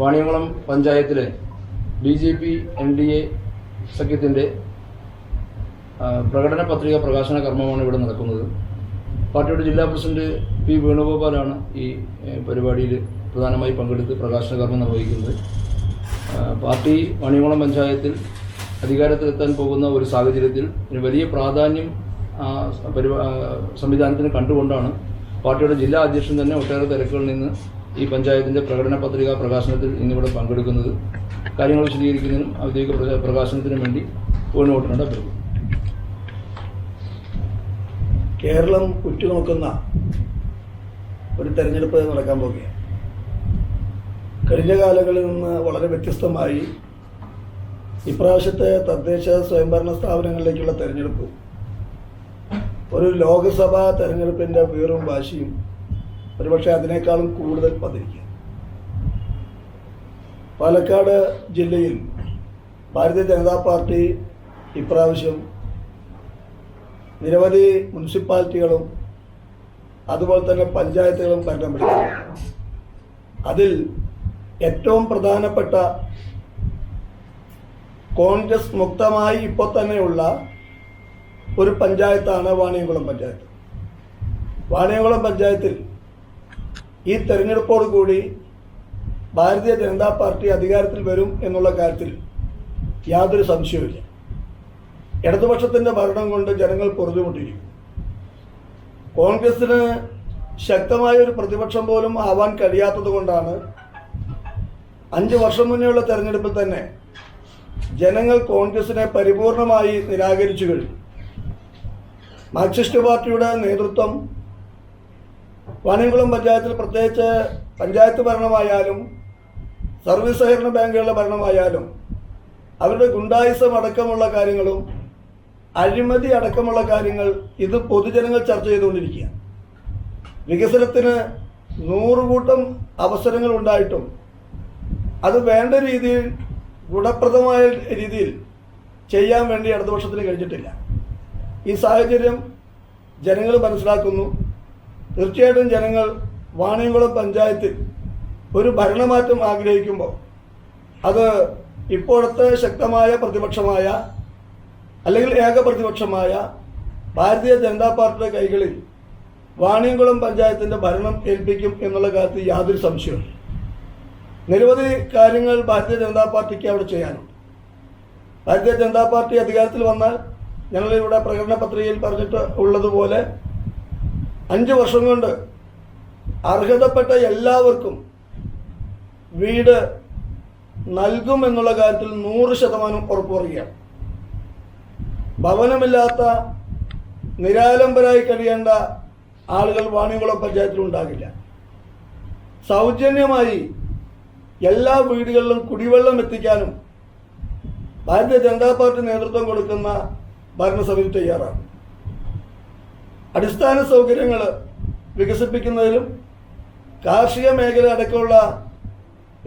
വാണിയംകുളം പഞ്ചായത്തിലെ B J P N D A സഖ്യത്തിന്റെ പ്രകടന പത്രിക പ്രകാശന കർമ്മമാണ് ഇവിടെ നടക്കുന്നത്. പാർട്ടിയുടെ ജില്ലാ പ്രസിഡന്റ് പി വേണുഗോപാലാണ് ഈ പരിപാടിയിൽ പ്രധാനമായി പങ്കെടുത്ത് പ്രകാശന കർമ്മം നിർവഹിക്കുന്നത്. പാർട്ടി വാണിയംകുളം പഞ്ചായത്തിൽ അധികാരത്തിലെത്താൻ പോകുന്ന ഒരു സാഹചര്യത്തിൽ വലിയ പ്രാധാന്യം സംവിധാനത്തിന് കണ്ടുകൊണ്ടാണ് പാർട്ടിയുടെ ജില്ലാ അധ്യക്ഷൻ തന്നെ ഒട്ടേറെ തിരക്കുകളിൽ നിന്ന് ഈ പഞ്ചായത്തിന്റെ പ്രകടന പത്രിക പ്രകാശനത്തിൽ ഇന്നിവിടെ പങ്കെടുക്കുന്നത് കാര്യങ്ങൾ വിശദീകരിക്കുന്നതിനും ഔദ്യോഗിക പ്രകാശനത്തിനും വേണ്ടി വേണുവോട്ടിനോട് അഭ്യർത്ഥിക്കും കേരളം ഉറ്റുനോക്കുന്ന ഒരു തെരഞ്ഞെടുപ്പ് നടക്കാൻ പോകുകയാണ് കഴിഞ്ഞ കാലങ്ങളിൽ നിന്ന് വളരെ വ്യത്യസ്തമായി ഇപ്രാവശ്യത്തെ തദ്ദേശ സ്വയംഭരണ സ്ഥാപനങ്ങളിലേക്കുള്ള തെരഞ്ഞെടുപ്പ് ഒരു ലോക്സഭാ തെരഞ്ഞെടുപ്പിന്റെ വീറും വാശിയും ഒരുപക്ഷെ അതിനേക്കാളും കൂടുതൽ പതിരിക്കുക പാലക്കാട് ജില്ലയിൽ ഭാരതീയ ജനതാ പാർട്ടി ഇപ്രാവശ്യം നിരവധി മുനിസിപ്പാലിറ്റികളും അതുപോലെ തന്നെ പഞ്ചായത്തുകളും ഭരണം പിടിച്ചു അതിൽ ഏറ്റവും പ്രധാനപ്പെട്ട കോൺഗ്രസ് മുക്തമായി ഇപ്പോൾ തന്നെയുള്ള ഒരു പഞ്ചായത്താണ് വാണിയംകുളം പഞ്ചായത്ത്. വാണിയംകുളം പഞ്ചായത്തിൽ ഈ തെരഞ്ഞെടുപ്പോട് കൂടി ഭാരതീയ ജനതാ പാർട്ടി അധികാരത്തിൽ വരും എന്നുള്ള കാര്യത്തിൽ യാതൊരു സംശയവുമില്ല. ഇടതുപക്ഷത്തിന്റെ ഭരണം കൊണ്ട് ജനങ്ങൾ പൊറുതുമുട്ടിയിരിക്കും കോൺഗ്രസിന് ശക്തമായ ഒരു പ്രതിപക്ഷം പോലും ആവാൻ കഴിയാത്തത് കൊണ്ടാണ് അഞ്ച് വർഷം മുന്നേയുള്ള തെരഞ്ഞെടുപ്പിൽ തന്നെ ജനങ്ങൾ കോൺഗ്രസിനെ പരിപൂർണമായി നിരാകരിച്ചു കഴിഞ്ഞു. മാർക്സിസ്റ്റ് പാർട്ടിയുടെ നേതൃത്വം വാണിയംകുളം പഞ്ചായത്തിൽ പ്രത്യേകിച്ച് പഞ്ചായത്ത് ഭരണമായാലും സർവീസ് സഹകരണ ബാങ്കുകളുടെ ഭരണമായാലും അവരുടെ ഗുണ്ടായുസം അടക്കമുള്ള കാര്യങ്ങളും അഴിമതി അടക്കമുള്ള കാര്യങ്ങൾ ഇത് പൊതുജനങ്ങൾ ചർച്ച ചെയ്തുകൊണ്ടിരിക്കുക വികസനത്തിന് നൂറുകൂട്ടം അവസരങ്ങൾ ഉണ്ടായിട്ടും അത് വേണ്ട രീതിയിൽ ഗുണപ്രദമായ രീതിയിൽ ചെയ്യാൻ വേണ്ടി ഇടതുപക്ഷത്തിന് കഴിഞ്ഞിട്ടില്ല. ഈ സാഹചര്യം ജനങ്ങൾ മനസ്സിലാക്കുന്നു. തീർച്ചയായിട്ടും ജനങ്ങൾ വാണിയംകുളം പഞ്ചായത്തിൽ ഒരു ഭരണമാറ്റം ആഗ്രഹിക്കുമ്പോൾ അത് ഇപ്പോഴത്തെ ശക്തമായ പ്രതിപക്ഷമായ അല്ലെങ്കിൽ ഏകപ്രതിപക്ഷമായ ഭാരതീയ ജനതാ പാർട്ടിയുടെ കൈകളിൽ വാണിയംകുളം പഞ്ചായത്തിന്റെ ഭരണം ഏൽപ്പിക്കും എന്നുള്ള കാര്യത്തിൽ യാതൊരു സംശയവും നിരവധി കാര്യങ്ങൾ ഭാരതീയ ജനതാ പാർട്ടിക്ക് അവിടെ ചെയ്യാനുണ്ട്. ഭാരതീയ ജനതാ പാർട്ടി അധികാരത്തിൽ വന്നാൽ ഞങ്ങൾ ഇവിടെ പ്രകടന പത്രികയിൽ പറഞ്ഞിട്ട് ഉള്ളതുപോലെ അഞ്ച് വർഷം കൊണ്ട് അർഹതപ്പെട്ട എല്ലാവർക്കും വീട് നൽകും എന്നുള്ള കാര്യത്തിൽ നൂറ് ശതമാനം ഉറപ്പ് പറയുകയാണ് ഭവനമില്ലാത്ത നിരാലംബരായി കഴിയേണ്ട ആളുകൾ വാണിയംകുളം പഞ്ചായത്തിൽ ഉണ്ടാകില്ല. സൗജന്യമായി എല്ലാ വീടുകളിലും കുടിവെള്ളം എത്തിക്കാനും ഭാരതീയ ജനതാ പാർട്ടി നേതൃത്വം കൊടുക്കുന്ന ഭരണസമിതി തയ്യാറാണ്. അടിസ്ഥാന സൗകര്യങ്ങൾ വികസിപ്പിക്കുന്നതിലും കാർഷിക മേഖല അടക്കമുള്ള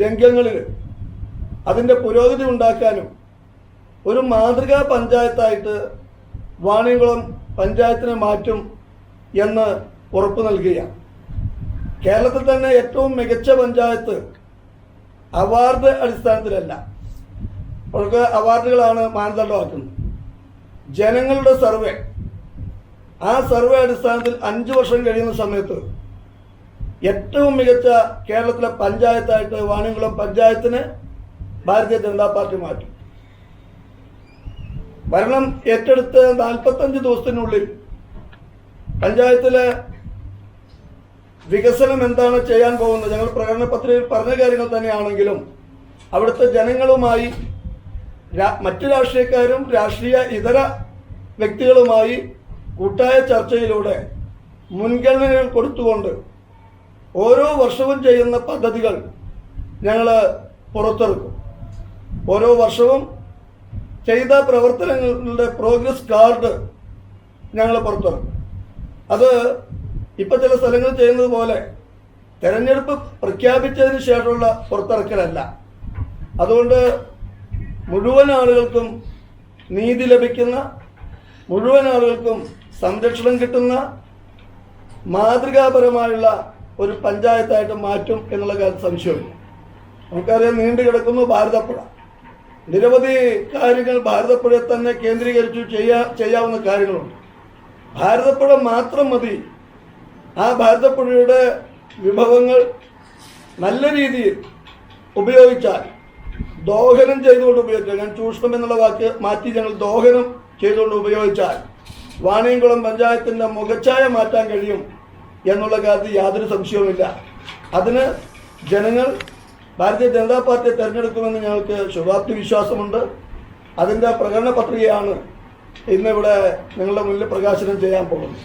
രംഗങ്ങളിൽ അതിന്റെ പുരോഗതി ഉണ്ടാക്കാനും ഒരു മാതൃകാ പഞ്ചായത്തായിട്ട് വാണിയംകുളം പഞ്ചായത്തിനെ മാറ്റും എന്ന് ഉറപ്പ് നൽകുകയാണ്. കേരളത്തിൽ തന്നെ ഏറ്റവും മികച്ച പഞ്ചായത്ത് അവാർഡ് അടിസ്ഥാനത്തിലല്ല. അവർക്ക് അവാർഡുകളാണ് മാനദണ്ഡമാക്കുന്നത്. ജനങ്ങളുടെ സർവേ. ആ സർവേ അടിസ്ഥാനത്തിൽ അഞ്ച് വർഷം കഴിയുന്ന സമയത്ത് ഏറ്റവും മികച്ച കേരളത്തിലെ പഞ്ചായത്തായിട്ട് വാണിയംകുളം പഞ്ചായത്തിന് ഭാരതീയ ജനതാ പാർട്ടി മാറ്റി. ഭരണം ഏറ്റെടുത്ത് നാൽപ്പത്തഞ്ച് ദിവസത്തിനുള്ളിൽ പഞ്ചായത്തിലെ വികസനം എന്താണ് ചെയ്യാൻ പോകുന്നത്? ഞങ്ങൾ പ്രകടന പത്രികയിൽ പറഞ്ഞ കാര്യങ്ങൾ തന്നെയാണെങ്കിലും അവിടുത്തെ ജനങ്ങളുമായി മറ്റു രാഷ്ട്രീയക്കാരും രാഷ്ട്രീയ ഇതര വ്യക്തികളുമായി കൂട്ടായ ചർച്ചയിലൂടെ മുൻഗണനകൾ കൊടുത്തുകൊണ്ട് ഓരോ വർഷവും ചെയ്യുന്ന പദ്ധതികൾ ഞങ്ങൾ പുറത്തിറക്കും ഓരോ വർഷവും ചെയ്ത പ്രവർത്തനങ്ങളുടെ പ്രോഗ്രസ് കാർഡ് ഞങ്ങൾ പുറത്തിറക്കും അത് ഇപ്പം ചില സ്ഥലങ്ങളിൽ ചെയ്യുന്നത് പോലെ തെരഞ്ഞെടുപ്പ് പ്രഖ്യാപിച്ചതിന് ശേഷമുള്ള പുറത്തിറക്കലല്ല. അതുകൊണ്ട് മുഴുവൻ ആളുകൾക്കും നീതി ലഭിക്കുന്ന മുഴുവൻ ആളുകൾക്കും സംരക്ഷണം കിട്ടുന്ന മാതൃകാപരമായുള്ള ഒരു പഞ്ചായത്തായിട്ട് മാറ്റും എന്നുള്ള കാര്യം സംശയമില്ല നമുക്കറിയാം നീണ്ടു കിടക്കുന്നു ഭാരതപ്പുഴ. നിരവധി കാര്യങ്ങൾ ഭാരതപ്പുഴയെ തന്നെ കേന്ദ്രീകരിച്ചു ചെയ്യാ ചെയ്യാവുന്ന കാര്യങ്ങളുണ്ട്. ഭാരതപ്പുഴ മാത്രം മതി. ആ ഭാരതപ്പുഴയുടെ വിഭവങ്ങൾ നല്ല രീതിയിൽ ഉപയോഗിച്ചാൽ ദോഹനം ചെയ്തുകൊണ്ട് ഉപയോഗിച്ചാൽ ഞാൻ ചൂഷണം എന്നുള്ള വാക്ക് മാറ്റി ഞങ്ങൾ ദോഹനം ചെയ്തുകൊണ്ട് ഉപയോഗിച്ചാൽ വാണിയംകുളം പഞ്ചായത്തിന്റെ മുഖച്ഛായ മാറ്റാൻ കഴിയും എന്നുള്ള കാര്യത്തിൽ യാതൊരു സംശയവുമില്ല. അതിന് ജനങ്ങൾ ഭാരതീയ ജനതാ പാർട്ടിയെ തിരഞ്ഞെടുക്കുമെന്ന് ഞങ്ങൾക്ക് ശുഭാപ്തി വിശ്വാസമുണ്ട്. അതിന്റെ പ്രകടന പത്രികയാണ് ഇന്നിവിടെ നിങ്ങളുടെ മുന്നിൽ പ്രകാശനം ചെയ്യാൻ പോകുന്നത്.